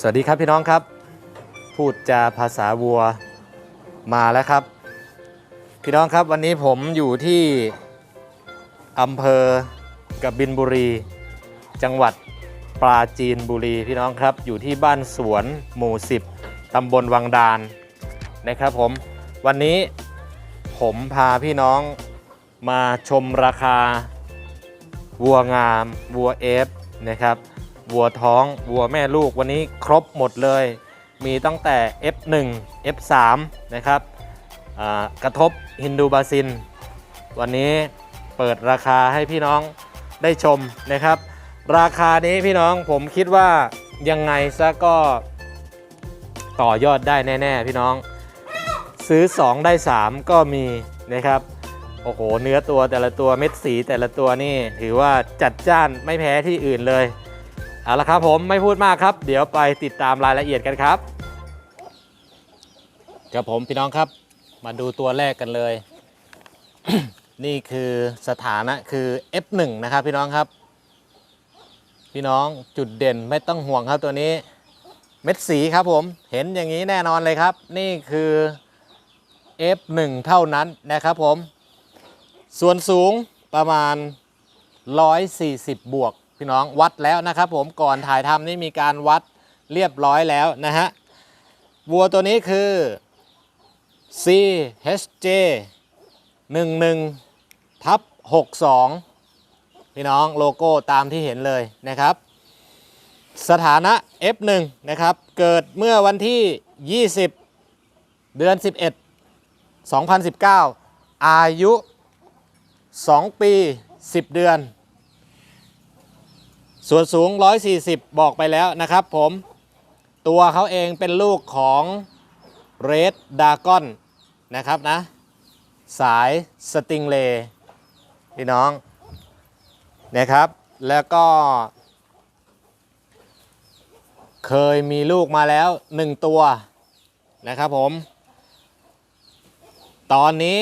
สวัสดีครับพี่น้องครับ พูดจาภาษาวัวมาแล้วครับ พี่น้องครับวันนี้ผมอยู่ที่อำเภอกบินบุรี จังหวัดปราจีนบุรีพี่น้องครับ อยู่ที่บ้านสวนหมู่ 10ตำบลวังดานนะครับผมวันนี้ผมพาพี่น้องมาชมราคาวัวงามวัวเอฟนะครับ วัวท้อง วัวแม่ลูกวันนี้ครบหมดเลย มีตั้งแต่ F1 F3 นะครับกระทบฮินดูบาซิน วันนี้เปิดราคาให้พี่น้องได้ชมนะครับ ราคานี้พี่น้องผมคิดว่ายังไงซะก็ต่อยอดได้แน่ ๆ พี่น้อง ซื้อ 2 ได้ 3 ก็มีนะครับ โอ้โห เนื้อตัวแต่ละตัวเม็ดสีแต่ละตัวนี่ ถือว่าจัดจ้านไม่แพ้ที่อื่นเลย เอาละครับผมไม่พูดมากครับ เดี๋ยวไปติดตามรายละเอียดกันครับครับผมพี่น้องครับมาดูตัวแรกกันเลย นี่คือสถานะคือ F1 นะครับพี่น้องครับ พี่น้องจุดเด่นไม่ต้องห่วงครับตัวนี้ เม็ดสีครับผมเห็นอย่างนี้แน่นอนเลยครับ นี่คือ F1 เท่านั้นนะครับผม ส่วนสูงประมาณ 140 บวก พี่น้องวัดแล้วนะครับผมก่อนถ่ายทำนี่มีการวัดเรียบร้อยแล้วนะฮะวัวตัวนี้คือ CHJ 11ทับ62 พี่น้องโลโก้ตามที่เห็นเลยนะครับ สถานะ F1 นะครับ เกิดเมื่อวันที่ 20 เดือน 11 2019 อายุ 2 ปี 10 เดือน ส่วนสูง 140 บอกไปแล้วนะครับผม ตัวเขาเองเป็นลูกของ Red Dragon นะครับนะ สายสติงเลพี่น้องนะครับ แล้วก็ เคยมีลูกมาแล้ว 1 ตัวนะครับผม ตอนนี้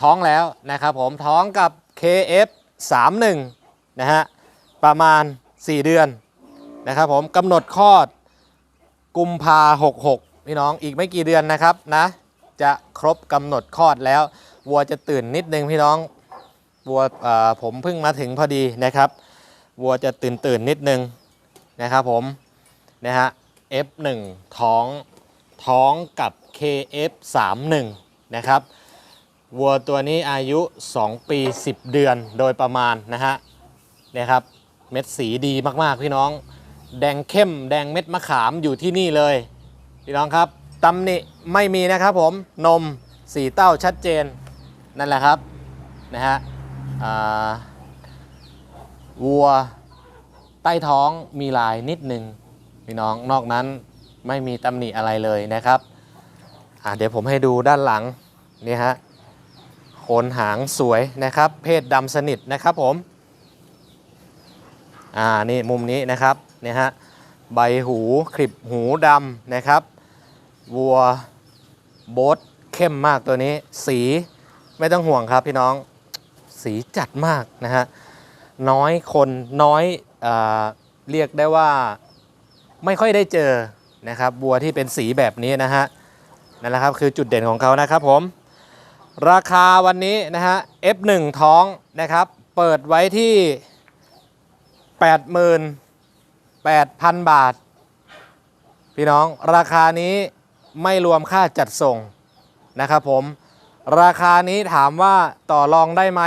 ท้องแล้วนะครับผมท้องกับ KF 31 นะฮะ ประมาณ 4 เดือนนะครับผมกำหนดคลอดกุมภา66พี่น้องอีกไม่กี่เดือนนะครับนะจะครบกำหนดคลอดแล้ว วัวจะตื่นนิดนึงพี่น้องวัวผมเพิ่งมาถึงพอดีนะครับ วัวจะตื่นตื่นนิดนึงนะครับผมนะฮะ F1 ท้องท้องกับ KF 31 นะครับวัวตัวนี้อายุ 2 ปี 10 เดือนโดยประมาณนะฮะนี่ยครับ เม็ดสีดีมากๆพี่น้อง แดงเข้ม แดงเม็ดมะขามอยู่ที่นี่เลย พี่น้องครับตำหนิไม่มีนะครับผมนมสีเต้าชัดเจนนั่นแหละครับนะฮะวัวใต้ท้องมีลายนิดนึงพี่น้องนอกนั้นไม่มีตำหนิอะไรเลยนะครับเดี๋ยวผมให้ดูด้านหลังนี่ฮะโคนหางสวยนะครับ เพศดำสนิทนะครับผม อ่านี่มุมนี้นะครับเนี่ยฮะใบหูคลิปหูดำนะครับ วัวโบทเข้มมากตัวนี้ สีไม่ต้องห่วงครับพี่น้องสีจัดมากนะฮะน้อยคนน้อยอเรียกได้ว่าไม่ค่อยได้เจอนะครับวัวที่เป็นสีแบบนี้นะฮะนั่นแหละครับคือจุดเด่นของเขานะครับผม ราคาวันนี้นะฮะ F1 ท้องนะครับ เปิดไว้ที่ 88,000 บาท พี่น้องราคานี้ไม่รวมค่าจัดส่งนะครับผม ราคานี้ถามว่าต่อรองได้ไหม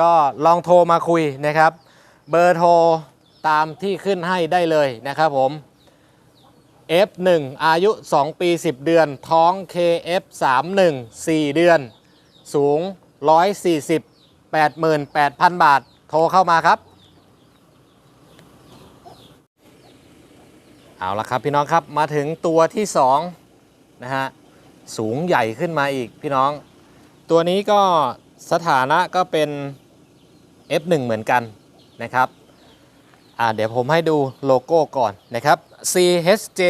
ก็ลองโทรมาคุยนะครับ เบอร์โทรตามที่ขึ้นให้ได้เลยนะครับผม F1 อายุ 2 ปี 10 เดือน ท้อง KF31 4 เดือน สูง 140 88,000 บาท โทรเข้ามาครับ เอาละครับพี่น้องครับมาถึงตัวที่2นะฮะสูงใหญ่ขึ้นมาอีกพี่น้อง ตัวนี้ก็สถานะก็เป็น F1 เหมือนกันนะครับอ่าเดี๋ยวผมให้ดูโลโก้ก่อนนะครับ CHJ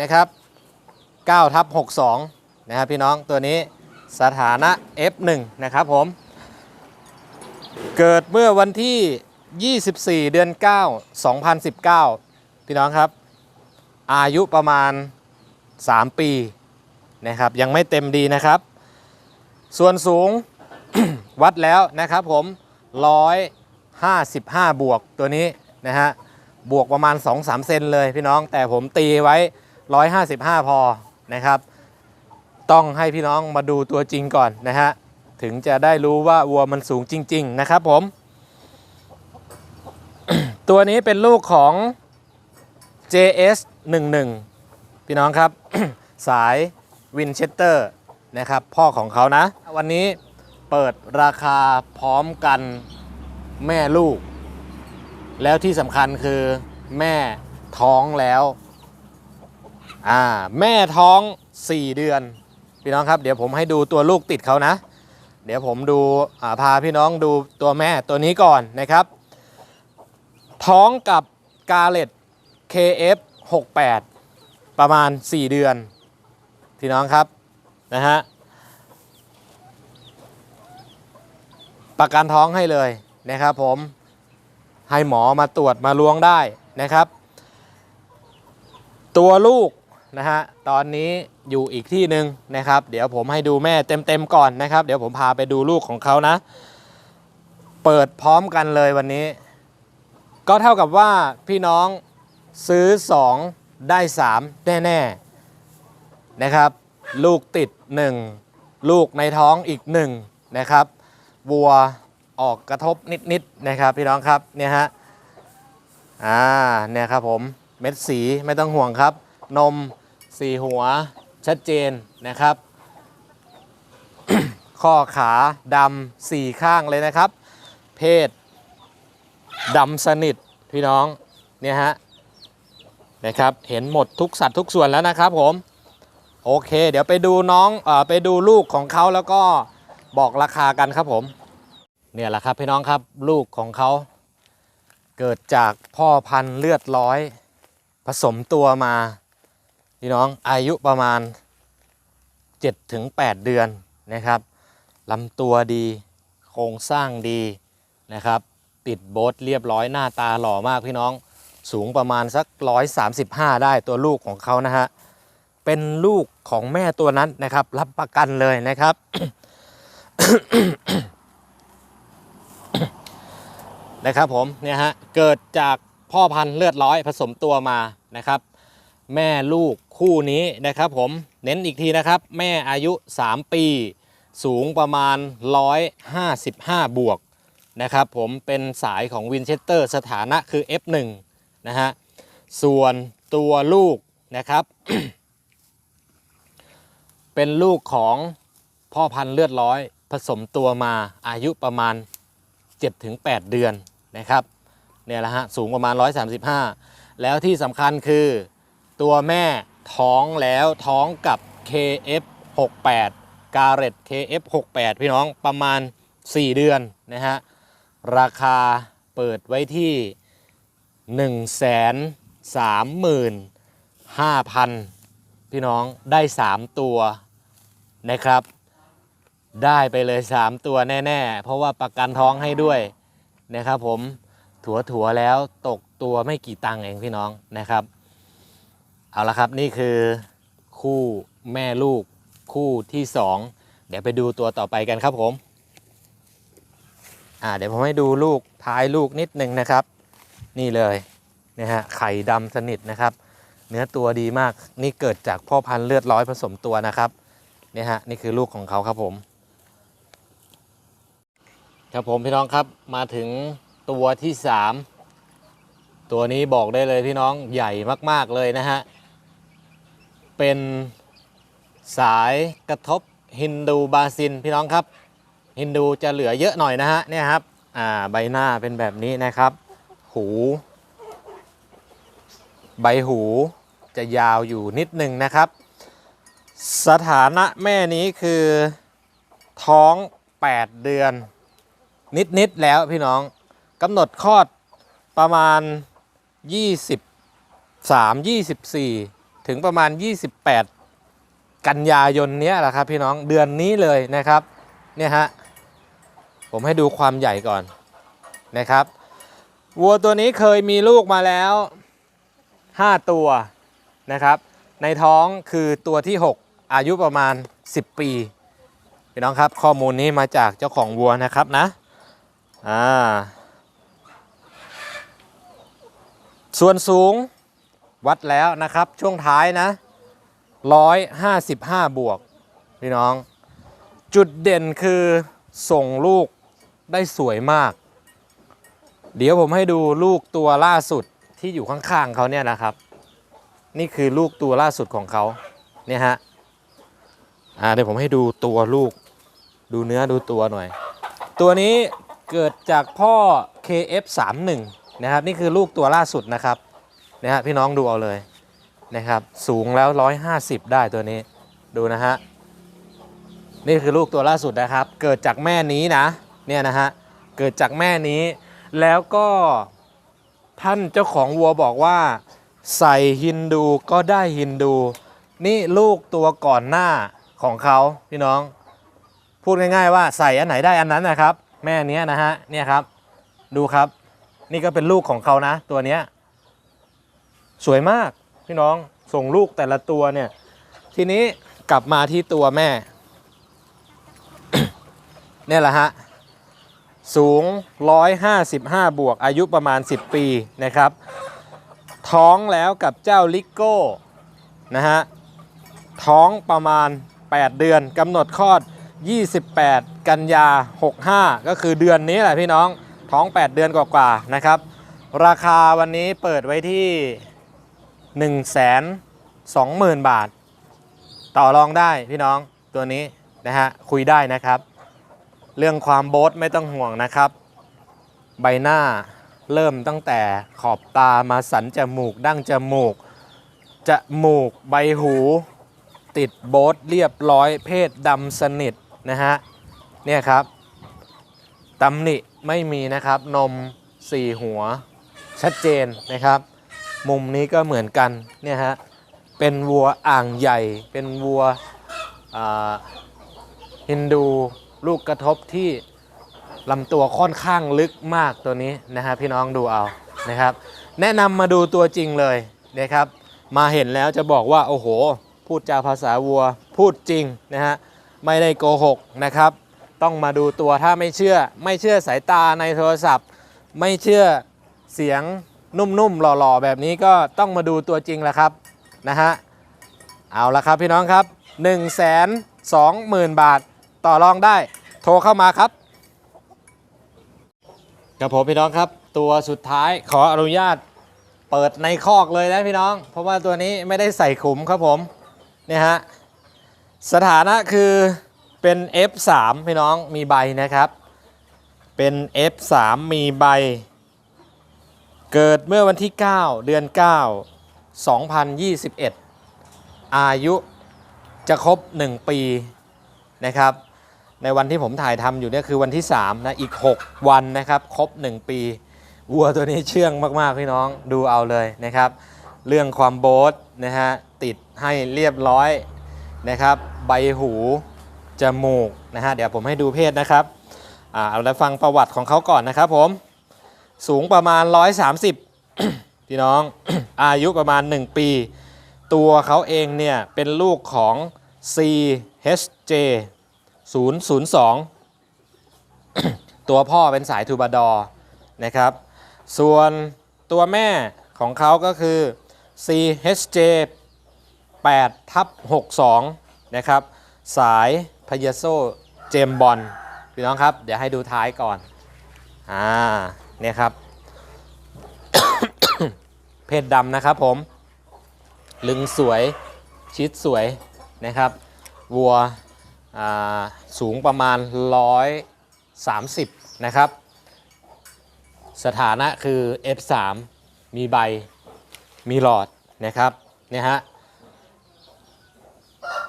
นะครับ9ทับ62นะครับพี่น้องตัวนี้สถานะ F1 นะครับผม เกิดเมื่อวันที่ 24 เดือน 9 2019 พี่น้องครับ อายุประมาณ 3 ปีนะครับยังไม่เต็มดีนะครับ ส่วนสูง วัดแล้วนะครับผม155 บวกตัวนี้นะฮะบวกประมาณ 2-3 เซนเลยพี่น้อง แต่ผมตีไว้ 155 พอนะครับ ต้องให้พี่น้องมาดูตัวจริงก่อนนะฮะถึงจะได้รู้ว่าวัวมันสูงจริง ๆ นะครับผม ตัวนี้เป็นลูกของ JS 11 พี่น้องครับ สายวินเชสเตอร์นะครับพ่อของเขานะ วันนี้เปิดราคาพร้อมกันแม่ลูก แล้วที่สำคัญคือแม่ท้องแล้วอ่าแม่ท้อง 4 เดือน พี่น้องครับ เดี๋ยวผมให้ดูตัวลูกติดเขานะ เดี๋ยวผมดูอ่าพาพี่น้องดูตัวแม่ตัวนี้ก่อนนะครับ ท้องกับกาเลต KF 68 ประมาณ 4 เดือนพี่น้องครับนะฮะประกันท้องให้เลยนะครับผมให้หมอมาตรวจมาล้วงได้นะครับ ตัวลูกนะฮะตอนนี้อยู่อีกที่หนึ่งนะครับ เดี๋ยวผมให้ดูแม่เต็มๆก่อนนะครับ เดี๋ยวผมพาไปดูลูกของเขานะ เปิดพร้อมกันเลยวันนี้ ก็เท่ากับว่าพี่น้อง ซื้อ 2 ได้ 3 แน่ ๆ นะครับ ลูกติด 1 ลูกในท้องอีก 1 นะครับวัวออกกระทบนิด ๆ นะครับ พี่น้องครับเนี่ยฮะอ่าเนี่ยครับผมเม็ดสีไม่ต้องห่วงครับ นมสีหัวชัดเจนนะครับ ข้อขาดำสี่ข้างเลยนะครับ เพศดำสนิทพี่น้องเนี่ยฮะ นะครับเห็นหมดทุกสัตว์ทุกส่วนแล้วนะครับผมโอเค เดี๋ยวไปดูน้องเออไปดูลูกของเขาแล้วก็บอกราคากันครับผม เนี่ยแหละครับพี่น้องครับลูกของเขาเกิดจากพ่อพันธุ์เลือดร้อย ผสมตัวมาพี่น้องอายุประมาณ 7-8 เดือนนะครับลำตัวดีโครงสร้างดีนะครับ ติดโบ๊ทเรียบร้อยหน้าตาหล่อมากพี่น้อง สูงประมาณสัก 135 ได้ตัวลูกของเขานะฮะ เป็นลูกของแม่ตัวนั้นนะครับ รับประกันเลยนะครับ นะครับผมเนี่ยฮะ เกิดจากพ่อพันธุ์เลือดร้อยผสมตัวมานะครับ แม่ลูกคู่นี้นะครับผมเน้นอีกทีนะครับ แม่อายุ 3 ปี สูงประมาณ 155 บวกนะครับผมเป็นสายของวินเชสเตอร์สถานะคือ F1 นะฮะส่วนตัวลูกนะครับ เป็นลูกของพ่อพันธุ์เลือดร้อย ผสมตัวมาอายุประมาณ 7-8 เดือนนะครับเนี่ยแหละฮะสูงประมาณ 135 แล้วที่สำคัญคือตัวแม่ท้องแล้วท้องกับ KF68 กาเรต KF68 พี่น้องประมาณ 4 เดือนนะฮะราคาเปิดไว้ที่ 1 3 5 0 0 พี่น้องได้ 3 ตัวนะครับ ได้ไปเลย 3 ตัวแน่ๆ เพราะว่าประกันท้องให้ด้วยนะครับผมถัวถัวๆแล้วตกตัวไม่กี่ตังค์เองพี่น้องนะครับ เอาละครับนี่คือคู่แม่ลูกคู่ที่ 2 เดี๋ยวไปดูตัวต่อไปกันครับผมอ่าเดี๋ยวผมให้ดูลูกท้ายลูกนิดหนึ่งนะครับ นี่เลยนะฮะไข่ดำสนิทนะครับ เนื้อตัวดีมากนี่เกิดจากพ่อพันธุ์เลือดร้อยผสมตัวนะครับนี่ฮะนี่คือลูกของเขาครับผม ครับผมพี่น้องครับมาถึงตัวที่ 3 ตัวนี้บอกได้เลยพี่น้องใหญ่มากๆเลยนะฮะ เป็นสายกระทบฮินดูบาซินพี่น้องครับ ฮินดูจะเหลือเยอะหน่อยนะฮะเนี่ยครับอ่าใบหน้าเป็นแบบนี้นะครับ หู ใบหูจะยาวอยู่นิดหนึ่งนะครับ สถานะแม่นี้คือท้อง 8 เดือน นิด ๆ แล้วพี่น้องกำหนดคลอดประมาณ 23 24 ถึงประมาณ 28 กันยายนเนี้ยแหละครับพี่น้องเดือนนี้เลยนะครับเนี่ยฮะผมให้ดูความใหญ่ก่อนนะครับ วัวตัวนี้เคยมีลูกมาแล้ว 5 ตัวนะครับ ในท้องคือตัวที่ 6 อายุประมาณ 10 ปีพี่น้องครับข้อมูลนี้มาจากเจ้าของวัวนะครับนะอ่าส่วนสูงวัดแล้วนะครับช่วงท้ายนะ 155 บวกพี่น้อง จุดเด่นคือส่งลูกได้สวยมาก เดี๋ยวผมให้ดูลูกตัวล่าสุดที่อยู่ข้างๆเขาเนี่ยนะครับ นี่คือลูกตัวล่าสุดของเขาเนี่ยฮะอ่าเดี๋ยวผมให้ดูตัวลูก ดูเนื้อดูตัวหน่อย ตัวนี้เกิดจากพ่อ KF31 นะครับ นี่คือลูกตัวล่าสุดนะครับนะฮะพี่น้องดูเอาเลยนะครับ สูงแล้ว 150 ได้ตัวนี้ดูนะฮะนี่คือลูกตัวล่าสุดนะครับ เกิดจากแม่นี้นะเนี่ยนะฮะเกิดจากแม่นี้ แล้วก็ท่านเจ้าของวัวบอกว่า ใส่ฮินดูก็ได้ฮินดู นี่ลูกตัวก่อนหน้าของเขาพี่น้อง พูดง่ายๆว่าใส่อันไหนได้อันนั้นนะครับ แม่เนี้ยนะฮะเนี่ยครับ ดูครับ นี่ก็เป็นลูกของเขานะ ตัวเนี้ยสวยมากพี่น้องส่งลูกแต่ละตัวเนี่ย ทีนี้กลับมาที่ตัวแม่ เนี่ยแหละฮะ สูง 155 บวกอายุประมาณ 10 ปีนะครับ ท้องแล้วกับเจ้าลิโก้นะฮะท้องประมาณ 8 เดือนกำหนดคลอด 28 กันยา 65 ก็คือเดือนนี้แหละพี่น้องท้อง 8 เดือนกว่าๆนะครับ ราคาวันนี้เปิดไว้ที่ 1 2 0 0 0 0 บาท ต่อรองได้พี่น้องตัวนี้นะฮะคุยได้นะครับ เรื่องความโบ๊ทไม่ต้องห่วงนะครับ ใบหน้าเริ่มตั้งแต่ขอบตามาสันจมูกดั้งจมูกจมูกใบหู ติดโบ๊ทเรียบร้อยเพศดำสนิทนะฮะเนี่ยครับตำหนิไม่มีนะครับนมสี่หัวชัดเจนนะครับ มุมนี้ก็เหมือนกันเนี่ยฮะเป็นวัวอ่างใหญ่ เป็นวัวฮินดู ลูกกระทบที่ลำตัวค่อนข้างลึกมากตัวนี้นะฮะพี่น้องดูเอานะครับ แนะนำมาดูตัวจริงเลยนะครับ มาเห็นแล้วจะบอกว่าโอ้โห พูดจาภาษาวัวพูดจริงนะฮะไม่ได้โกหกนะครับ ต้องมาดูตัวถ้าไม่เชื่อ ไม่เชื่อสายตาในโทรศัพท์ ไม่เชื่อเสียงนุ่มๆหล่อๆ แบบนี้ก็ต้องมาดูตัวจริงแหละครับนะฮะเอาละครับพี่น้องครับ 1 2 0 0 0 0 บาท ต่อรองได้ โทรเข้ามาครับครับผมพี่น้องครับ ตัวสุดท้ายขออนุญาตเปิดในคอกเลยนะพี่น้อง เพราะว่าตัวนี้ไม่ได้ใส่ขุมครับผมเนี่ยฮะสถานะคือเป็น F3 พี่น้องมีใบนะครับ เป็น F3 มีใบ เกิดเมื่อวันที่ 9 เดือน 9 2021 อายุจะครบ 1 ปีนะครับ ในวันที่ผมถ่ายทำอยู่เนี่ยคือวันที่3นะอีก 6 วันนะครับ ครบ 1 ปีวัวตัวนี้เชื่องมากๆพี่น้องดูเอาเลยนะครับ เรื่องความโบ๊ทนะฮะติดให้เรียบร้อยนะครับ ใบหูจมูกนะฮะเดี๋ยวผมให้ดูเพศนะครับอ่าเอาแล้วฟังประวัติของเขาก่อนนะครับผมสูงประมาณ 130 พี่น้องอายุประมาณ 1 ปี ตัวเขาเองเนี่ยเป็นลูกของ CHJ 002 ตัวพ่อเป็นสายทูบาดอร์นะครับ ส่วนตัวแม่ของเขาก็คือ CHJ 8ทับ62 นะครับ สายพยาโซเจมบอลพี่น้องครับ เดี๋ยวให้ดูท้ายก่อน อ่า เนี่ยครับ เพศดำนะครับผม ลึงสวย ชิดสวยนะครับ วัว สูงประมาณ 130 นะครับ สถานะคือ F3 มีใบมีหลอดนะครับเนี่ยฮะ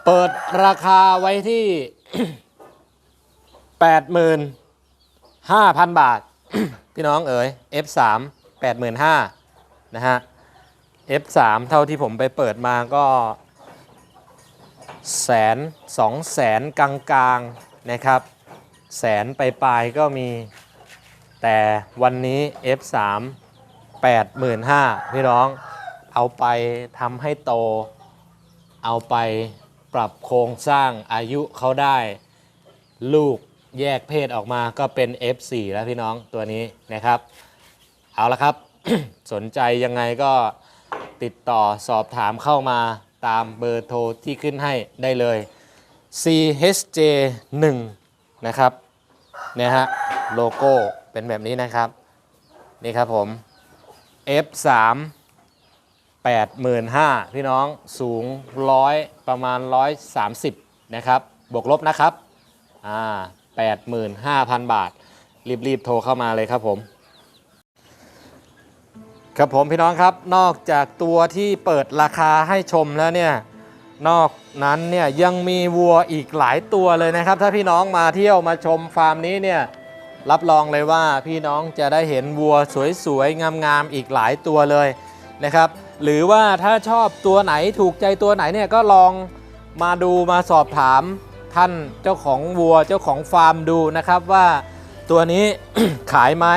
เปิดราคาไว้ที่ 85,000 บาท พี่น้องเอ๋ย F3 85,000นะฮะ F3 เท่าที่ผมไปเปิดมาก็ แสนสองแสนกลางๆนะครับ แสนไปปลายๆก็มี แต่วันนี้ F3 85,000พี่น้องเอาไปทำให้โต เอาไปปรับโครงสร้างอายุเขาได้ ลูกแยกเพศออกมาก็เป็น F4 แล้วพี่น้องตัวนี้นะครับ เอาละครับ สนใจยังไงก็ติดต่อสอบถามเข้ามา ตามเบอร์โทรที่ขึ้นให้ได้เลย CHJ 1 นะครับเนี่ยฮะโลโก้เป็นแบบนี้นะครับ นี่ครับผม F3 85,000พี่น้องสูงร้อยประมาณ 130 นะครับ บวกลบนะครับอ่า85,000 บาท รีบ ๆ โทรเข้ามาเลยครับผม ครับผมพี่น้องครับนอกจากตัวที่เปิดราคาให้ชมแล้วเนี่ยนอกนั้นเนี่ยยังมีวัวอีกหลายตัวเลยนะครับ ถ้าพี่น้องมาเที่ยวมาชมฟาร์มนี้เนี่ยรับรองเลยว่าพี่น้องจะได้เห็นวัวสวยๆงามๆอีกหลายตัวเลยนะครับ หรือว่าถ้าชอบตัวไหนถูกใจตัวไหนเนี่ยก็ลองมาดูมาสอบถามท่านเจ้าของวัวเจ้าของฟาร์มดูนะครับว่าตัวนี้ขายไหม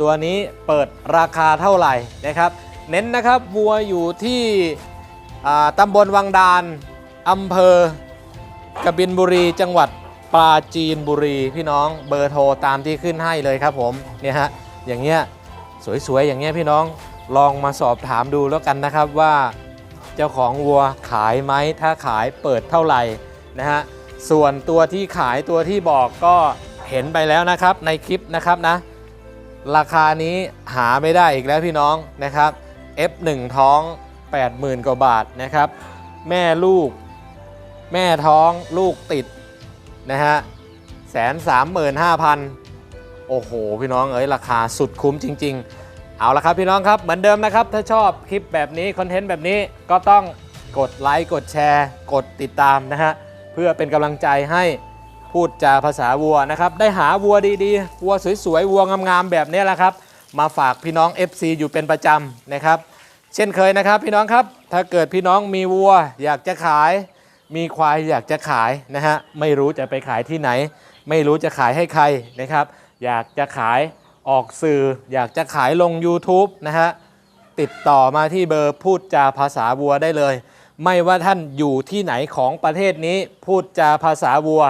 ตัวนี้เปิดราคาเท่าไหร่นะครับ เน้นนะครับวัวอยู่ที่ตำบลวังดานอำเภอกบินบุรีจังหวัดปราจีนบุรีพี่น้องเบอร์โทรตามที่ขึ้นให้เลยครับผมเนี่ยฮะอย่างเงี้ยสวยๆอย่างเงี้ยพี่น้องลองมาสอบถามดูแล้วกันนะครับว่า เจ้าของวัวขายไหมถ้าขายเปิดเท่าไหร่นะฮะส่วนตัวที่ขายตัวที่บอกก็เห็นไปแล้วนะครับในคลิปนะครับนะ ราคานี้หาไม่ได้อีกแล้วพี่น้องนะครับ F1 ท้อง 80,000 กว่าบาทนะครับ แม่ลูก แม่ท้องลูกติดนะฮะแสนสามหมื่นห้าพันโอ้โห พี่น้องเอ้ยราคาสุดคุ้มจริง ๆ เอาละครับพี่น้องครับเหมือนเดิมนะครับ ถ้าชอบคลิปแบบนี้ คอนเทนต์แบบนี้ก็ต้องกดไลค์กดแชร์ กดติดตามนะฮะ เพื่อเป็นกำลังใจให้ พูดจาภาษาวัวนะครับ ได้หาวัวดีๆ วัวสวยๆ วัวงามๆ แบบนี้แหละครับ มาฝากพี่น้อง FC อยู่เป็นประจำนะครับ เช่นเคยนะครับพี่น้องครับ ถ้าเกิดพี่น้องมีวัวอยากจะขาย มีควายอยากจะขายนะฮะ ไม่รู้จะไปขายที่ไหน ไม่รู้จะขายให้ใครนะครับ อยากจะขายออกสื่อ อยากจะขายลง YouTube นะฮะ ติดต่อมาที่เบอร์พูดจาภาษาวัวได้เลย ไม่ว่าท่านอยู่ที่ไหนของประเทศนี้ พูดจาภาษาวัว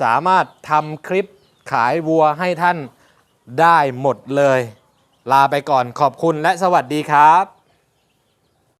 สามารถทำคลิปขายวัวให้ท่านได้หมดเลย ลาไปก่อนขอบคุณและสวัสดีครับ